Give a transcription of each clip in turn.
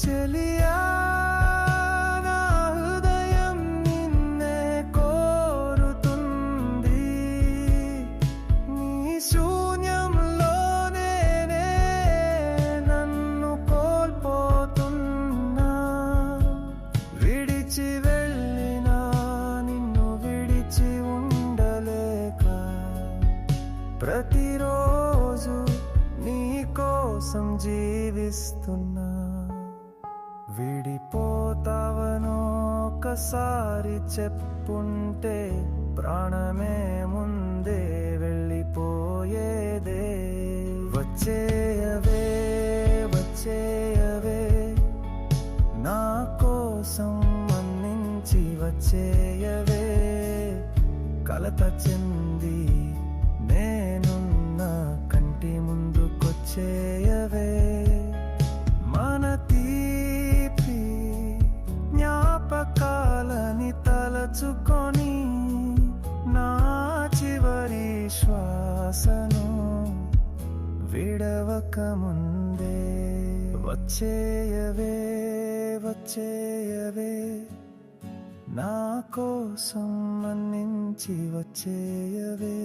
చెలియా నా హృదయం నిన్నే కోరుతుంది. నీ శూన్యంలోనే నన్ను కోల్పోతున్నా. విడిచి వెళ్ళినా నిన్ను విడిచి ఉండలేక ప్రతిరోజు నీ కోసం జీవిస్తున్నా. విడిపోతావనో ఒకసారి చెప్పుంటే ప్రాణమే ముందే వెళ్ళిపోయేదే. వచ్చేయవే వచ్చేయవే నా కోసం మన్నించి వచ్చేయవే. కలత చెంది నేనున్న కంటి ముందుకొచ్చే ఆశను విడవక ముందే. వచ్చేయవే వచ్చేయవే. నా కోసం మన్నించి వచ్చేయవే.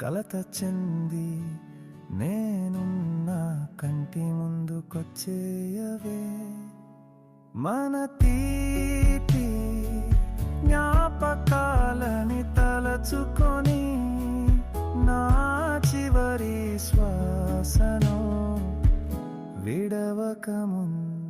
కలత చెంది నేనున్న కంటి ముందుకొచ్చేయవే. మన తీపి శ్వాసను విడవకముందు